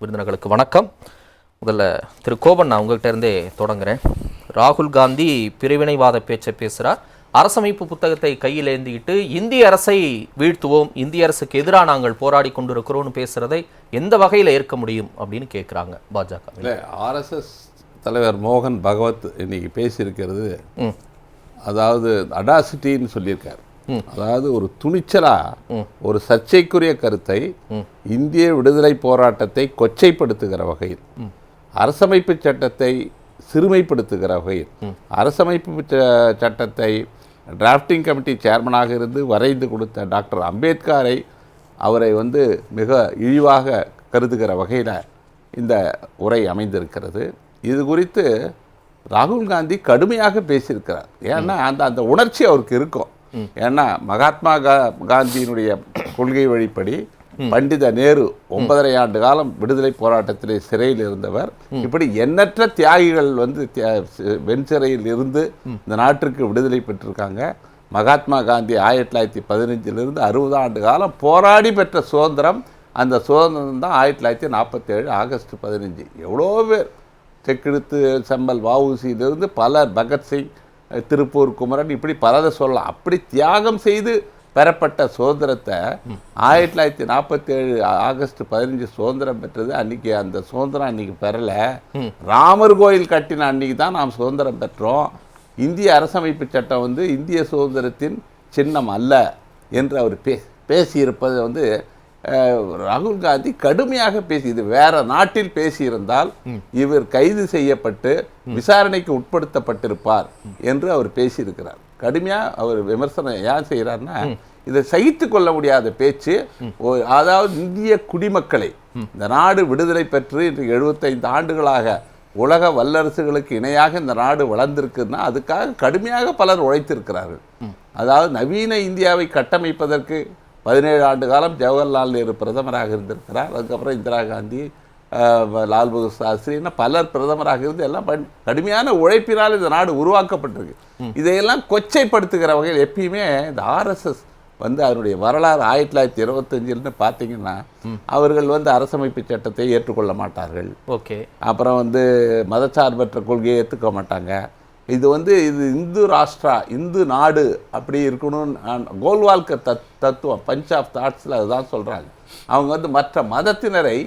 விருந்தினர்களுக்கு வணக்கம். முதல்ல திரு கோபன் நான் உங்கள்கிட்ட இருந்தே தொடங்குறேன். ராகுல் காந்தி பிரிவினைவாத பேச்சை பேசுகிறார் அரசமைப்பு புத்தகத்தை கையில் ஏந்திக்கிட்டு இந்திய அரசை வீழ்த்துவோம் இந்திய அரசுக்கு எதிராக நாங்கள் போராடி கொண்டிருக்கிறோம்னு பேசுறதை எந்த வகையில் ஏற்க முடியும் அப்படின்னு கேட்குறாங்க பாஜக. இல்லை ஆர்எஸ்எஸ் தலைவர் மோகன் பகவத் இன்னைக்கு பேசியிருக்கிறது. அதாவது அடாசிட்டின்னு சொல்லியிருக்காரு. அதாவது ஒரு துணிச்சலாக ஒரு சர்ச்சைக்குரிய கருத்தை இந்திய விடுதலை போராட்டத்தை கொச்சைப்படுத்துகிற வகையில் அரசமைப்பு சட்டத்தை சிறுமைப்படுத்துகிற வகையில் அரசமைப்பு ச- சட்டத்தை டிராஃப்டிங் கமிட்டி சேர்மனாக இருந்து வரைந்து கொடுத்த டாக்டர் அம்பேத்கரை அவரை வந்து மிக இழிவாக கருதுகிற வகையில் இந்த உரை அமைந்திருக்கிறது. இது குறித்து ராகுல் காந்தி கடுமையாக பேசியிருக்கிறார். ஏன்னா அந்த அந்த உணர்ச்சி அவருக்கு இருக்கும். ஏன்னா மகாத்மா கா காந்தியினுடைய கொள்கை வழிப்படி பண்டித நேரு ஒன்பதரை ஆண்டு காலம் விடுதலை போராட்டத்திலே சிறையில் இருந்தவர். இப்படி எண்ணற்ற தியாகிகள் வந்து வெண் சிறையில் வெண்சிறையில் இருந்து இந்த நாட்டிற்கு விடுதலை பெற்றிருக்காங்க. மகாத்மா காந்தி ஆயிரத்தி தொள்ளாயிரத்தி பதினஞ்சிலிருந்து அறுபது ஆண்டு காலம் போராடி பெற்ற சுதந்திரம் அந்த சுதந்திரம் தான் ஆயிரத்தி தொள்ளாயிரத்தி நாற்பத்தேழு ஆகஸ்ட் பதினஞ்சு. எவ்வளோ பேர் செக்கெடுத்து செம்பல் வஉசியிலிருந்து பலர் பகத்சிங் திருப்பூர் குமரன் இப்படி பலரை சொல்லலாம். அப்படி தியாகம் செய்து பெறப்பட்ட சுதந்திரத்தை ஆயிரத்தி தொள்ளாயிரத்தி நாற்பத்தேழு ஆகஸ்ட் பதினஞ்சு சுதந்திரம் பெற்றது. அன்னைக்கு அந்த சுதந்திரம் அன்னைக்கு பெறல. ராமர் கோயில் கட்டின அன்னைக்கு தான் நாம் சுதந்திரம் பெற்றோம். இந்திய அரசமைப்பு சட்டம் வந்து இந்திய சுதந்திரத்தின் சின்னம் அல்ல என்று அவர் பே பேசியிருப்பது வந்து ராகுல் காந்தி கடுமையாக பேசி இது வேற நாட்டில் பேசியிருந்தால் இவர் கைது செய்யப்பட்டு விசாரணைக்கு உட்படுத்தப்பட்டிருப்பார் என்று அவர் பேசியிருக்கிறார். கடுமையா அவர் விமர்சனம் ஏன் செய்கிறார்னா இதை சகித்து கொள்ள முடியாத பேச்சு அதாவது இந்திய குடிமக்களை இந்த நாடு விடுதலை பெற்று இன்று எழுபத்தைந்து ஆண்டுகளாக உலக வல்லரசுகளுக்கு இணையாக இந்த நாடு வளர்ந்திருக்குன்னா அதுக்காக கடுமையாக பலர் உழைத்திருக்கிறார்கள். அதாவது நவீன இந்தியாவை கட்டமைப்பதற்கு பதினேழு ஆண்டு காலம் ஜவஹர்லால் நேரு பிரதமராக இருந்திருக்கிறார். அதுக்கப்புறம் இந்திரா காந்தி லால் பகதூர் சாஸ்திரின்னு பலர் பிரதமராக இருந்து எல்லாம் கடுமையான உழைப்பினால் இந்த நாடு உருவாக்கப்பட்டிருக்கு. இதையெல்லாம் கொச்சைப்படுத்துகிற வகையில் எப்பயுமே இந்த ஆர்எஸ்எஸ் வந்து அதனுடைய வரலாறு ஆயிரத்தி தொள்ளாயிரத்தி இருபத்தஞ்சில்னு பார்த்தீங்கன்னா அவர்கள் வந்து அரசமைப்பு சட்டத்தை ஏற்றுக்கொள்ள மாட்டார்கள். ஓகே. அப்புறம் வந்து மதச்சார்பற்ற கொள்கையை ஏற்றுக்க மாட்டாங்க. இது வந்து இது இந்து ராஷ்டிரா இந்து நாடு அப்படி இருக்கணும்னு நான் கோல்வால்கர் தத் தத்துவம் பஞ்ச் ஆஃப் தாட்ஸில் அதுதான் சொல்கிறாங்க அவங்க வந்து மற்ற மதத்தினரை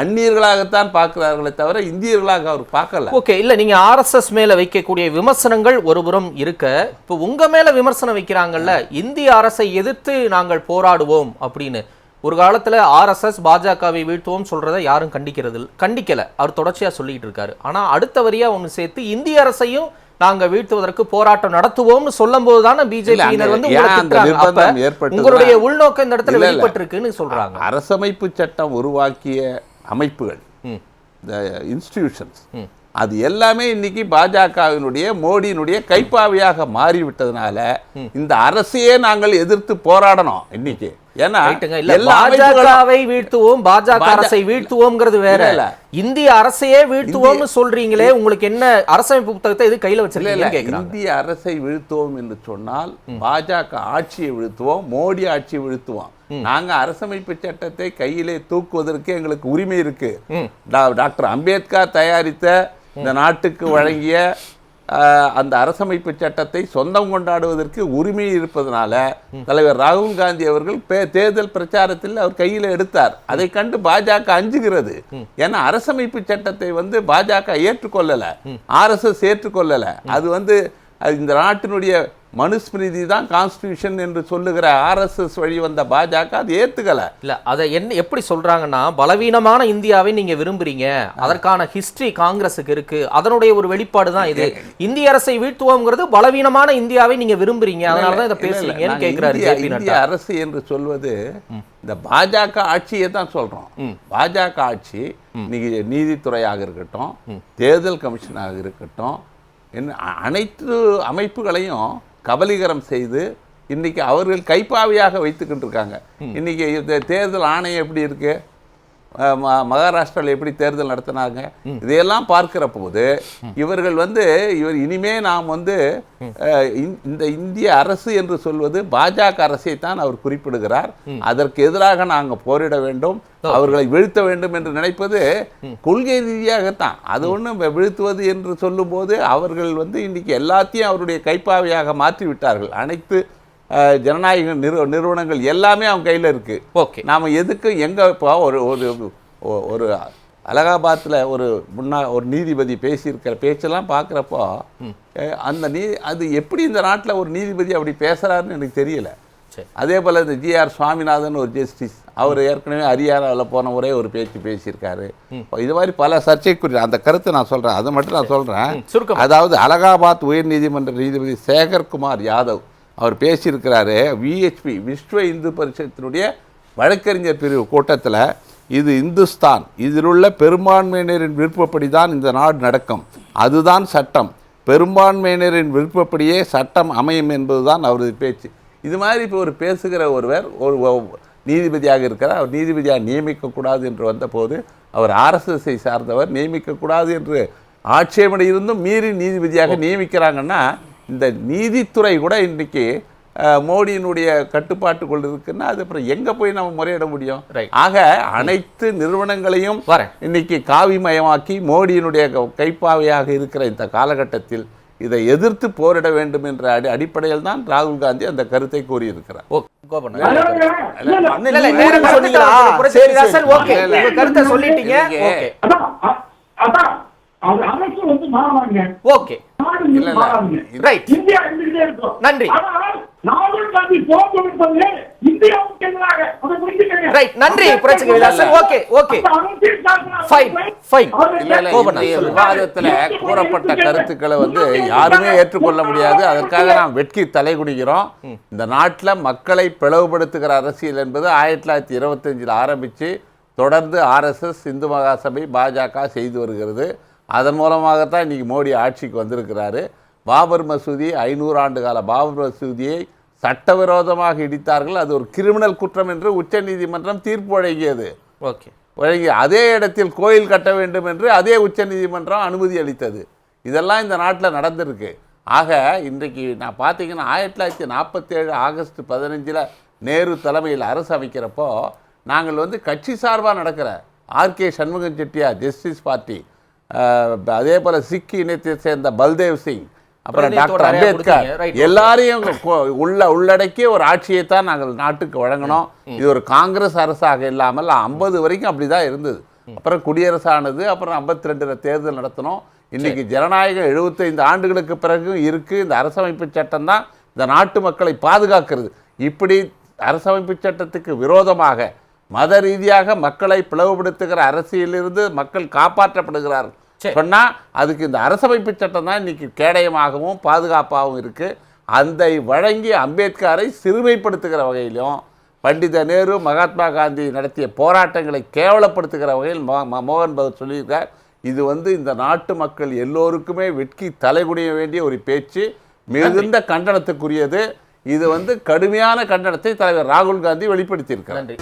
அந்நியர்களாகத்தான் பார்க்கிறார்களே தவிர இந்தியர்களாக அவர் பார்க்கல. ஓகே இல்லை நீங்கள் ஆர்எஸ்எஸ் மேலே வைக்கக்கூடிய விமர்சனங்கள் ஒருபுறம் இருக்க இப்போ உங்கள் மேலே விமர்சனம் வைக்கிறாங்கல்ல இந்திய அரசை எதிர்த்து நாங்கள் போராடுவோம் அப்படின்னு. ஒரு காலத்தில் ஆர்எஸ்எஸ் பாஜகவை வீழ்த்துவோம் சொல்கிறத யாரும் கண்டிக்கிறது கண்டிக்கலை. அவர் தொடர்ச்சியாக சொல்லிக்கிட்டு இருக்காரு. ஆனால் அடுத்த வரியாக ஒன்று சேர்த்து இந்திய அரசையும் நாங்க வீழ்த்துவதற்கு போராட்டம் நடத்துவோம்னு சொல்லும் போது தானே பிஜேபியினர் வந்து உங்களுடைய உள்நோக்கம் இந்த இடத்துல. வெளிப்பட்டிருக்குன்னு சொல்றாங்க. அரசமைப்பு சட்டம் உருவாக்கிய அமைப்புகள். இந்த இன்ஸ்டிடியூஷன்ஸ் அது எல்லாமே இன்னைக்கு பாஜகவினுடைய மோடியினுடைய கைப்பாவையாக மாறிவிட்டதுனால இந்த அரசையே நாங்கள் எதிர்த்து போராடணும் இன்னைக்கு. ஏன்னா பாஜகவை வீழ்த்துவோம் பாஜக பாஜ- அரசை வீழ்த்துவோம்ங்கிறது வேற. இல்ல. இந்திய அரசையே வீழ்த்துவோம்னு சொல்றீங்களே உங்களுக்கு என்ன அரசமைப்பு புத்தகத்தை இது கையில கேக்குறாங்க. இந்திய அரசை வீழ்த்துவோம் என்று சொன்னால் பாஜக ஆட்சியை வீழ்த்துவோம் மோடி ஆட்சியை வீழ்த்துவோம். நாங்க அரசமைப்பு சட்டத்தை கையிலே தூக்குவதற்கு எங்களுக்கு உரிமை இருக்கு. டாக்டர் அம்பேத்கர் தயாரித்த இந்த நாட்டுக்கு வழங்கிய அந்த அரசமைப்பு சட்டத்தை சொந்தம் கொண்டாடுவதற்கு உரிமை இருப்பதனால தலைவர் ராகுல் காந்தி அவர்கள் தேர்தல் பிரச்சாரத்தில் அவர் கையில் எடுத்தார். அதை கண்டு பாஜக அஞ்சுகிறது. ஏன்னா அரசமைப்பு சட்டத்தை வந்து பாஜக ஏற்றுக்கொள்ளல. ஆர்எஸ்எஸ் ஏற்றுக்கொள்ளல. அது வந்து அது இந்த நாட்டினுடைய மனுஸ்மிருதி தான் கான்ஸ்டியூஷன் என்று சொல்லுகிற ஆர்எஸ்எஸ் வழி வந்த பாஜக அது ஏத்துக்கல. இல்ல அதை என்ன எப்படி சொல்றாங்கன்னா பலவீனமான இந்தியாவை நீங்க விரும்புறீங்க அதற்கான ஹிஸ்டரி காங்கிரஸுக்கு இருக்கு அதனுடைய ஒரு வெளிப்பாடு தான் இது. இந்திய அரசை வீழ்த்துவோம்ங்கிறது பலவீனமான இந்தியாவை நீங்க விரும்புறீங்க அதனாலதான் இதை இல்ல, இல்ல, பேசுறீங்கன்னு நாங்க கேக்குறாரு இந்திய- அரசு என்று சொல்வது இந்த பாஜக ஆட்சியை தான் சொல்றோம். பாஜக ஆட்சி இன்னைக்கு நீதித்துறையாக இருக்கட்டும் தேர்தல் கமிஷனாக இருக்கட்டும் என்ன அனைத்து அமைப்புகளையும் கபலீகரம் செய்து இன்னைக்கு அவர்கள் கைப்பாவையாக வைத்துக்கிட்டு இருக்காங்க இன்னைக்கு இந்த தேர்தல் ஆணையம் எப்படி இருக்கு? அஹ், ம- மகாராஷ்டிராவில் எப்படி தேர்தல் நடத்தினாங்க இதையெல்லாம் பார்க்கிற போது இவர்கள் வந்து இவர் இனிமே நாம் வந்து இந்த- இந்த இந்திய அரசு என்று சொல்வது பாஜக அரசை தான் அவர் குறிப்பிடுகிறார். அதற்கு எதிராக நாங்கள் போரிட வேண்டும் அவர்களை வீழ்த்த வேண்டும் என்று நினைப்பது கொள்கை ரீதியாகத்தான். அது ஒன்றும் வீழ்த்துவது என்று சொல்லும்போது அவர்கள் வந்து இன்னைக்கு எல்லாத்தையும் அவருடைய கைப்பாவையாக மாற்றி விட்டார்கள் அனைத்து ஜனநாயக நிறு நிறுவனங்கள் எல்லாமே அவங்க கையில் இருக்கு. ஓகே. நாம் எதுக்கு எங்கே இப்போ ஒரு ஒரு ஒரு அலகாபாத்தில் ஒரு முன்னா ஒரு நீதிபதி பேசியிருக்கிற பேச்செல்லாம் பார்க்குறப்போ அந்த நீ அது எப்படி இந்த நாட்டில் ஒரு நீதிபதி அப்படி பேசுகிறாருன்னு எனக்கு தெரியல. சரி. அதே போல் இந்த ஜிஆர் சுவாமிநாதன் ஒரு ஜஸ்டிஸ் அவர் ஏற்கனவே ஹரியானாவில் போன ஒரே ஒரு பேச்சு பேசியிருக்காரு. இது மாதிரி பல சர்ச்சைக்குரிய அந்த கருத்தை நான் சொல்கிறேன் அதை மட்டும் நான் சொல்கிறேன் அதாவது அலகாபாத் உயர்நீதிமன்ற நீதிபதி சேகர்குமார் யாதவ். அவர் பேசியிருக்கிறாரு விஹெச்பி விஸ்வ இந்து பரிஷத்தினுடைய வழக்கறிஞர் பிரிவு கூட்டத்தில் இது இந்துஸ்தான் இதில் உள்ள பெரும்பான்மையினரின் விருப்பப்படி தான் இந்த நாடு நடக்கும். அதுதான் சட்டம். பெரும்பான்மையினரின் விருப்பப்படியே சட்டம் அமையும் என்பதுதான் அவரது பேச்சு. இது மாதிரி இப்போ ஒரு பேசுகிற ஒருவர் ஒரு நீதிபதியாக இருக்கிறார். அவர் நீதிபதியாக நியமிக்கக்கூடாது என்று வந்தபோது அவர் ஆர்எஸ்எஸ்ஐ சார்ந்தவர் நியமிக்கக்கூடாது என்று ஆட்சேபனை இருந்தும் மீறி நீதிபதியாக நியமிக்கிறாங்கன்னா இந்த நீதித்துறை கூட இன்னைக்கு அஹ், மோடியினுடைய கட்டுப்பாட்டுக்குள் இருக்குன்னா அது அப்புறம் எங்கே போய் நம்ம முறையிட முடியும். ஆக அனைத்து நிறுவனங்களையும் வரேன். இன்னைக்கு காவிமயமாக்கி மோடியினுடைய க- கைப்பாவையாக இருக்கிற இந்த காலகட்டத்தில் இதை எதிர்த்து போரிட வேண்டும் என்ற அடி அடிப்படையில் தான் ராகுல் காந்தி அந்த கருத்தை கூறியிருக்கிறார். கருத்து சொல்லிட்டீங்க. ஓகே. நன்றி. ரைட் நன்றி புரட்சி Rasan okay okay fine fine. விவாதத்துல கூறப்பட்ட கருத்துக்களை வந்து யாருமே ஏற்றுக்கொள்ள முடியாது. அதற்காக நாம் வெட்கி தலைகுனிகிறோம் இந்த நாட்டுல மக்களை பிளவுபடுத்துகிற அரசியல் என்பது ஆயிரத்தி தொள்ளாயிரத்தி இருபத்தஞ்சில் ஆரம்பிச்சு தொடர்ந்து ஆர்எஸ்எஸ் இந்து மகாசபை பாஜக செய்து வருகிறது. அதன் மூலமாகத்தான் இன்னைக்கு மோடி ஆட்சிக்கு வந்திருக்கிறாரு. பாபர் மசூதி ஐநூறு ஆண்டு கால பாபர் மசூதியை சட்டவிரோதமாக இடித்தார்கள். அது ஒரு கிரிமினல் குற்றம் என்று உச்சநீதிமன்றம் தீர்ப்பு வழங்கியது. ஓகே. வழங்கி அதே இடத்தில் கோயில் கட்ட வேண்டும் என்று அதே உச்சநீதிமன்றம் அனுமதி அளித்தது. இதெல்லாம் இந்த நாட்டில் நடந்திருக்கு. ஆக இன்றைக்கு நான் பார்த்தீங்கன்னா ஆயிரத்தி தொள்ளாயிரத்தி நாற்பத்தேழு ஆகஸ்ட் பதினஞ்சில் நேரு தலைமையில் அரசு அமைக்கிறப்போ நாங்கள் வந்து கட்சி சார்பாக நடக்கிற RK Shanmugam Chettiar justice party அதே போல் சிக்கி இனத்தை சேர்ந்த பல்தேவ் சிங் அப்புறம் டாக்டர் அம்பேத்கர். எல்லாரையும் உள்ள உள்ளடக்கிய ஒரு ஆட்சியை தான் நாங்கள் நாட்டுக்கு வழங்கினோம். இது ஒரு காங்கிரஸ் அரசாக இல்லாமல் ஐம்பது வரைக்கும் அப்படிதான் இருந்தது. அப்புறம் குடியரசானது அப்புறம் ஐம்பத்தி ரெண்டுல தேர்தல் நடத்தினோம். இன்னைக்கு ஜனநாயகம் 75 ஆண்டுகளுக்கு பிறகு இருக்கு. இந்த அரசமைப்பு சட்டம் தான் இந்த நாட்டு மக்களை பாதுகாக்கிறது. இப்படி அரசமைப்பு சட்டத்துக்கு விரோதமாக மத ரீதியாக மக்களை பிளவுபடுத்துகிற அரசியலிருந்து மக்கள் காப்பாற்றப்படுகிறார்கள். சரி. சொன்னா அதுக்கு இந்த அரசமைப்பு சட்டம் தான் இன்னைக்கு கேடயமாகவும் பாதுகாப்பாகவும் இருக்கு. அந்த வழங்கி அம்பேத்கரை சிறுமைப்படுத்துகிற வகையிலும் பண்டித நேரு மகாத்மா காந்தி நடத்திய போராட்டங்களை கேவலப்படுத்துகிற வகையில் மோ- ம- மோகன் பகத் சொல்லியிருக்கார். இது வந்து இந்த நாட்டு மக்கள் எல்லோருக்குமே வெட்கி தலைகுனிய வேண்டிய ஒரு பேச்சு மிகுந்த கண்டனத்துக்குரியது. இது வந்து கடுமையான கண்டனத்தை தலைவர் ராகுல் காந்தி வெளிப்படுத்தியிருக்கிறார். நன்றி.